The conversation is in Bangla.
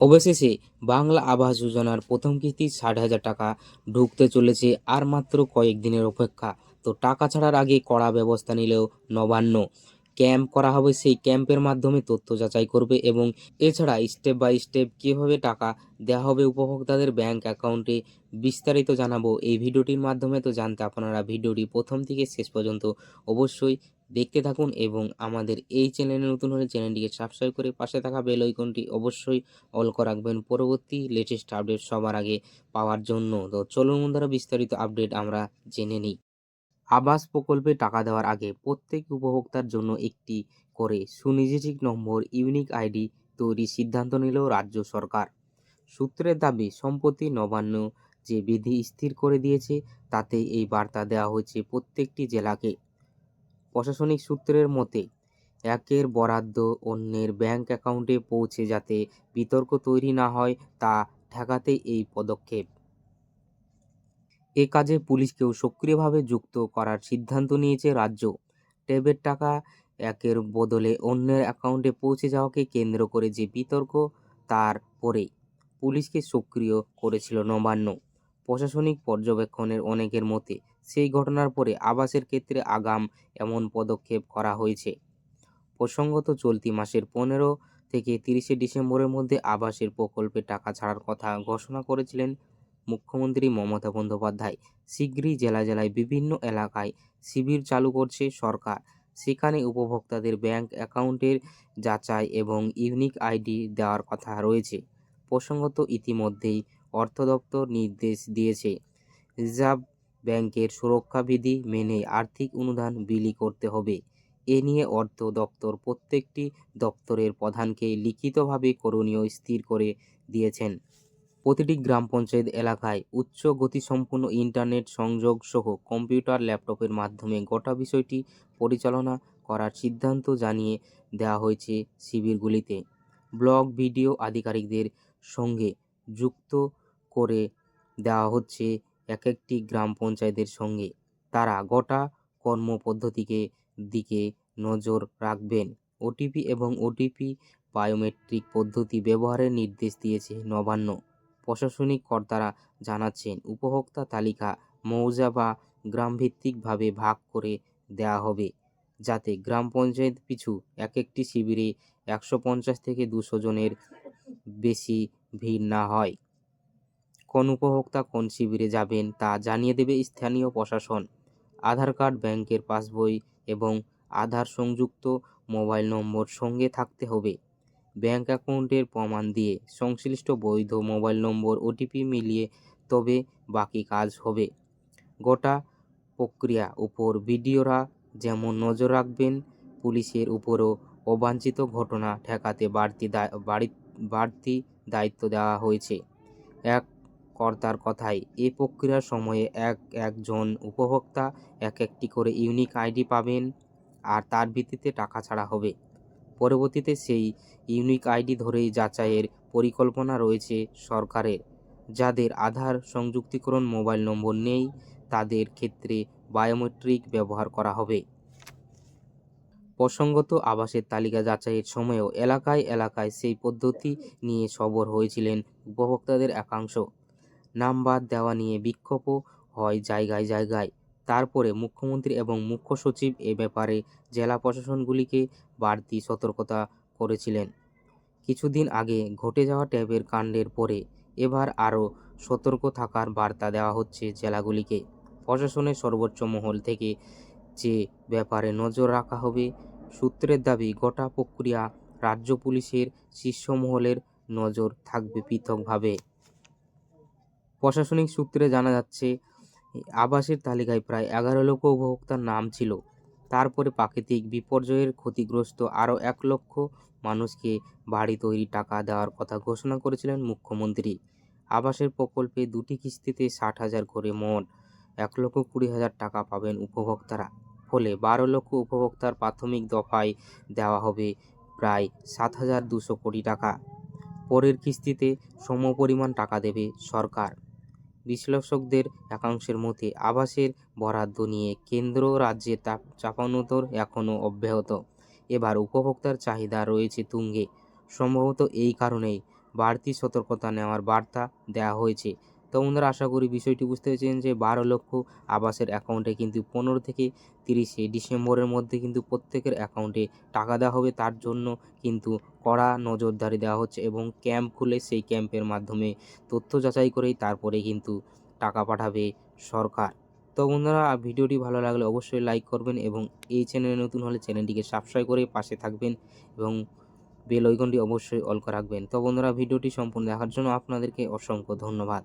অবশেষে বাংলা আবাস যোজনার প্রথম কিস্তি ষাট হাজার টাকা ঢুকতে চলেছে আর মাত্র কয়েকদিনের অপেক্ষা। তো টাকা ছাড়ার আগে কড়া ব্যবস্থা নিলেও নবান্ন। ক্যাম্প করা হবে, সেই ক্যাম্পের মাধ্যমে তথ্য যাচাই করবে এবং এছাড়া স্টেপ বাই স্টেপ কীভাবে টাকা দেওয়া হবে উপভোক্তাদের ব্যাংক অ্যাকাউন্টে বিস্তারিত জানাব। এই ভিডিওটির মাধ্যমে তো জানতে আপনারা ভিডিওটি প্রথম থেকে শেষ পর্যন্ত অবশ্যই দেখতে থাকুন এবং আমাদের এই চ্যানেলে নতুন হলে চ্যানেলটিকে সাবস্ক্রাইব করে পাশে থাকা বেল আইকনটি অবশ্যই অল রাখবেন। পরবর্তী লেটেস্ট আপডেট সবার আগে পাওয়ার জন্য। তো চলুন বন্ধুরা, বিস্তারিত আপডেট আমরা জেনে নিই। আবাস প্রকল্পে টাকা দেওয়ার আগে প্রত্যেক উপভোক্তার জন্য একটি করে সুনির্দিষ্ট নম্বর, ইউনিক আইডি তৈরির সিদ্ধান্ত নিল রাজ্য সরকার। সূত্রের দাবি সম্প্রতি নবান্ন যে বিধি স্থির করে দিয়েছে, তাতে এই বার্তা দেওয়া হয়েছে প্রত্যেকটি জেলাকে। প্রশাসনিক সূত্রের মতে, একের বরাদ্দ অন্যের ব্যাংক অ্যাকাউন্টে পৌঁছে যাতে বিতর্ক তৈরি না হয়, তা ঠেকাতে এই পদক্ষেপ। এ কাজে পুলিশকেও সক্রিয়ভাবে যুক্ত করার সিদ্ধান্ত নিয়েছে রাজ্য। ট্যাবের টাকা একের বদলে অন্যের অ্যাকাউন্টে পৌঁছে যাওয়াকে কেন্দ্র করে যে বিতর্ক, তার পরে পুলিশকে সক্রিয় করেছিল নবান্ন। প্রশাসনিক পর্যবেক্ষণের অনেকের মতে, সেই ঘটনার পরে আবাসের ক্ষেত্রে আগাম এমন পদক্ষেপ করা হয়েছে। প্রসঙ্গত চলতি মাসের পনেরো থেকে তিরিশে ডিসেম্বরের মধ্যে আবাসের প্রকল্পে টাকা ছাড়ার কথা ঘোষণা করেছিলেন মুখ্যমন্ত্রী মমতা বন্দ্যোপাধ্যায়। শীঘ্রই জেলা জেলায় বিভিন্ন এলাকায় শিবির চালু করছে সরকার। সেখানে উপভোক্তাদের ব্যাংক অ্যাকাউন্টের যাচাই এবং ইউনিক আইডি দেওয়ার কথা রয়েছে। প্রসঙ্গত ইতিমধ্যেই অর্থ দপ্তর নির্দেশ দিয়েছে, রিজার্ভ ব্যাংকের সুরক্ষা বিধি মেনে আর্থিক অনুদান বিলি করতে হবে। এ নিয়ে অর্থ দপ্তর প্রত্যেকটি দপ্তরের প্রধানকে লিখিতভাবে করণীয় স্থির করে দিয়েছেন। প্রতিটি গ্রাম পঞ্চায়েত এলাকায় উচ্চ গতিসম্পন্ন ইন্টারনেট সংযোগ সহ কম্পিউটার, ল্যাপটপের মাধ্যমে গোটা বিষয়টি পরিচালনা করার সিদ্ধান্ত জানিয়ে দেওয়া হয়েছে শিবিরগুলিতে। ব্লগ, ভিডিও আধিকারিকদের সঙ্গে যুক্ত করে দেওয়া হচ্ছে এক একটি গ্রাম পঞ্চায়েতের সঙ্গে। তারা গোটা কর্মপদ্ধতিকে দিকে নজর রাখবেন। ওটিপি এবং ওটিপি বায়োমেট্রিক পদ্ধতি ব্যবহারের নির্দেশ দিয়েছে নবান্ন। প্রশাসনিক কর্তারা জানাচ্ছেন, উপভোক্তা তালিকা মৌজা বা গ্রামভিত্তিকভাবে ভাগ করে দেওয়া হবে যাতে গ্রাম পঞ্চায়েত পিছু এক একটি শিবিরে একশো পঞ্চাশ থেকে দুশো জনের বেশি ভিড় না হয়। কোন উপভোক্তা কোন শিবিরে যাবেন তা জানিয়ে দেবে স্থানীয় প্রশাসন। আধার কার্ড, ব্যাংকের পাসবই এবং আধার সংযুক্ত মোবাইল নম্বর সঙ্গে থাকতে হবে। ব্যাংক অ্যাকাউন্টের প্রমাণ দিয়ে সংশ্লিষ্ট বৈধ মোবাইল নম্বর ওটিপি মিলিয়ে তবে বাকি কাজ হবে। গোটা প্রক্রিয়া উপর ভিডিওরা যেমন নজর রাখবেন, পুলিশের উপরও অবাঞ্ছিত ঘটনা ঠেকাতে বাড়তি বাড়তি দায়িত্ব দেওয়া হয়েছে। এক কর্তার কথায়, এ প্রক্রিয়ার সময়ে এক, একজন উপভোক্তা এক একটি করে ইউনিক আইডি পাবেন আর তার ভিত্তিতে টাকা ছাড়া হবে। পরবর্তীতে সেই ইউনিক আইডি ধরেই যাচাইয়ের পরিকল্পনা রয়েছে সরকারের। যাদের আধার সংযুক্তিকরণ মোবাইল নম্বর নেই, তাদের ক্ষেত্রে বায়োমেট্রিক ব্যবহার করা হবে। প্রসঙ্গত, আবাসের তালিকা যাচাইয়ের সময়ও এলাকায় এলাকায় সেই পদ্ধতি নিয়ে সবর হয়েছিলেন উপভোক্তাদের একাংশ। নাম্বার দেওয়া নিয়ে বিক্ষোভও হয় জায়গায় জায়গায়। তারপরে মুখ্যমন্ত্রী এবং মুখ্য সচিব এ ব্যাপারে জেলা প্রশাসনগুলিকে বাড়তি সতর্কতা করেছিলেন। কিছুদিন আগে ঘটে যাওয়া ট্যাবের কাণ্ডের পরে এবার আরও সতর্ক থাকার বার্তা দেওয়া হচ্ছে জেলাগুলিকে। প্রশাসনের সর্বোচ্চ মহল থেকে যে ব্যাপারে নজর রাখা হবে, সূত্রের দাবি গোটা প্রক্রিয়া রাজ্য পুলিশের শীর্ষ মহলের নজর থাকবে পৃথকভাবে। প্রশাসনিক সূত্রে জানা যাচ্ছে আবাসের তালিকায় প্রায় এগারো লক্ষ উপভোক্তার নাম ছিল। তারপরে প্রাকৃতিক বিপর্যয়ের ক্ষতিগ্রস্ত আরও এক লক্ষ মানুষকে বাড়ি তৈরি টাকা দেওয়ার কথা ঘোষণা করেছিলেন মুখ্যমন্ত্রী। আবাসের প্রকল্পে দুটি কিস্তিতে ষাট হাজার করে মোট এক লক্ষ কুড়ি হাজার টাকা পাবেন উপভোক্তারা। ফলে বারো লক্ষ উপভোক্তার প্রাথমিক দফায় দেওয়া হবে প্রায় সাত হাজার দুশো কোটি টাকা। পরের কিস্তিতে সমপরিমাণ টাকা দেবে সরকার। বিশ্লেষকদের একাংশের মতে, আবাসের বরাদ্দ নিয়ে কেন্দ্র রাজ্যে চাপ চাপানোতর এখনও অব্যাহত। এবার উপভোক্তার চাহিদা রয়েছে তুঙ্গে। সম্ভবত এই কারণেই বাড়তি সতর্কতা নেওয়ার বার্তা দেওয়া হয়েছে। তো বন্ধুরা, আশা করি বিষয়টি বুঝতে পেরেছেন যে বারো লক্ষ আবাসের অ্যাকাউন্টে কিন্তু পনেরো থেকে তিরিশে ডিসেম্বরের মধ্যে কিন্তু প্রত্যেকের অ্যাকাউন্টে টাকা দেওয়া হবে। তার জন্য কিন্তু কড়া নজরদারি দেওয়া হচ্ছে এবং ক্যাম্প খুলে সেই ক্যাম্পের মাধ্যমে তথ্য যাচাই করেই তারপরে কিন্তু টাকা পাঠাবে সরকার। তো বন্ধুরা ভিডিওটি ভালো লাগলে অবশ্যই লাইক করবেন এবং এই চ্যানেলে নতুন হলে চ্যানেলটিকে সাবস্ক্রাইব করে পাশে থাকবেন এবং বেল আইকনটি অবশ্যই অল রাখবেন। তো বন্ধুরা, ভিডিওটি সম্পূর্ণ দেখার জন্য আপনাদেরকে অসংখ্য ধন্যবাদ।